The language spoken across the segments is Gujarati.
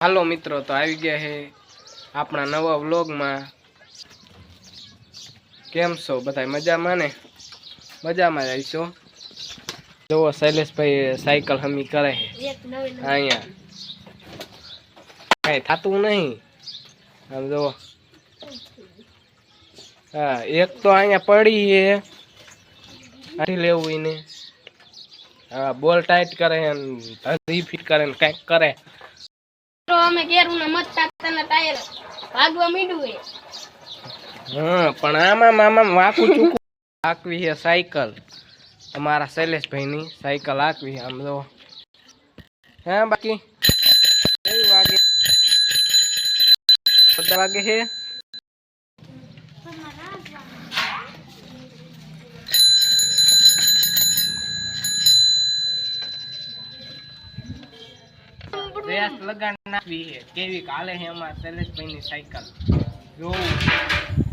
હાલો મિત્રો તો આવી ગયા છે આપણા નવા વ્લોગમાં. કેમ છો? બધા મજામાં ને? મજામાં જ આવીશો? જુઓ શૈલેષભાઈ સાયકલ હમી કરે છે અહીંયા. કાંઈ થતું નહીં. આમ જુઓ. હા એક તો અહીંયા પડી છે કાઢી લેવું એને. હા બોલ ટાઈટ કરે ને ફિટ કરે ને કાંઈક કરે. તો અમે કેરું મત તાકતાના ટાયર ભાગવા મીડું એ. પણ આમાં મામા વાકું ચૂકું આકવી છે સાયકલ. અમારા શૈલેષભાઈની સાયકલ આકવી આમ જો. હા, બાકી? કેવી વાગે? વાગે છે? રેસ લગાડી નાખવી છે કેવી કાલે છે અમારા શૈલેષભાઈની સાયકલ. જોવું.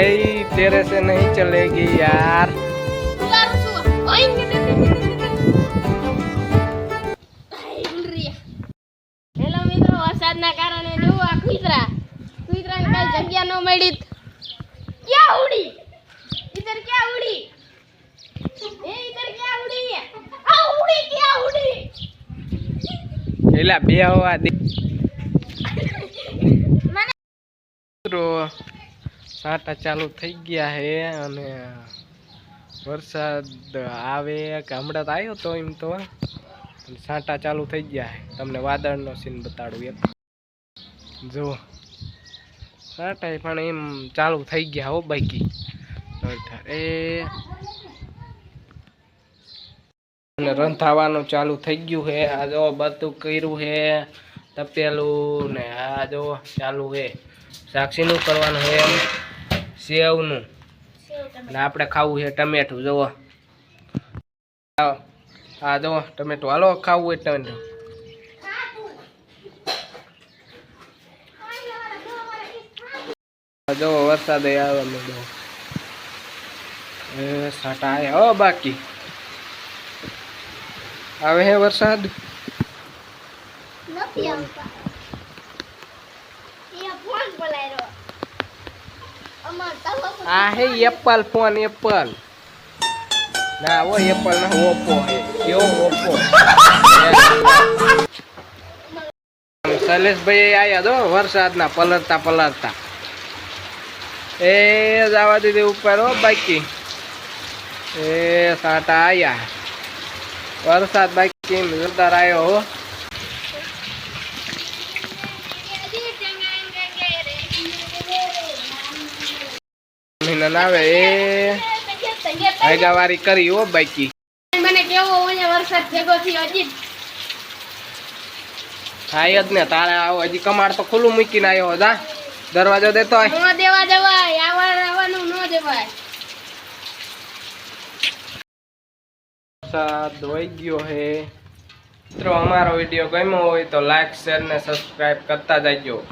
भाई तेरे से नहीं चलेगी यार હેલો મિત્રો વરસાદના કારણે જો આ કુતરા કુતરાને કઈ જગ્યા ન મળી ક્યાં ઉડી ઇધર ક્યાં ઉડી એ ઇધર ક્યાં ઉડી આ ઉડી ક્યાં ઉડી એલા બે હવા દે મને મિત્રો સાટા ચાલુ થઈ ગયા હે અને વરસાદ આવે કે તો આવ્યો તો એમ તો. સાટા ચાલુ થઈ ગયા હે. તમને વાદળનો સીન બતાડું એક જો સાટા પણ એમ ચાલુ થઈ ગયા હો બાકી. એ અને રંધાવાનું ચાલુ થઈ ગયું છે આ જો બધું કર્યું છે તપેલું ને આ જો ચાલુ છે સાક્ષીનું કરવાનું છે સેવનું અને આપણે ખાવું છે ટમેટું જુઓ. આવો. આ જુઓ ટમેટું. હાલો ખાવું હોય ટમેટું આ જુઓ વરસાદ ય આવે માંડ્યો. એ સાટા આવ્યા હો બાકી. આવે હે વરસાદ? નથી આવતા એ ફોન બોલાયો અમાર તવો આ હે એપલ, ફોન એપલ. ના, ઓ એપલ ના, ઓપ્પો હે. કેવો ઓપ્પો? શૈલેષભાઈ આયા તો વરસાદના પલરતા પલરતા એ જવા દીધી ઉપર હો, બાકી. એ સાટા આયા. વરસાદ બાકી જોરદાર આવ્યો હો. મહિના આવે એ. આગાવારી કરી હો બાકી. મને કેવો વરસાદ ભેગો થયો હજી. થાય જ ને તારે આવો હજી કમાડ તો ખુલ્લું મૂકીને આવ્યો જા. દરવાજો દેતો હોય. ન દેવા દેવાય આવા આવવાનું ન દેવાય. વરસાદ ધોઈ ગયો હે. મિત્રો અમારો વીડિયો ગમ્યો હોય તો લાઈક શેર ને સબસ્ક્રાઇબ કરતા જજો.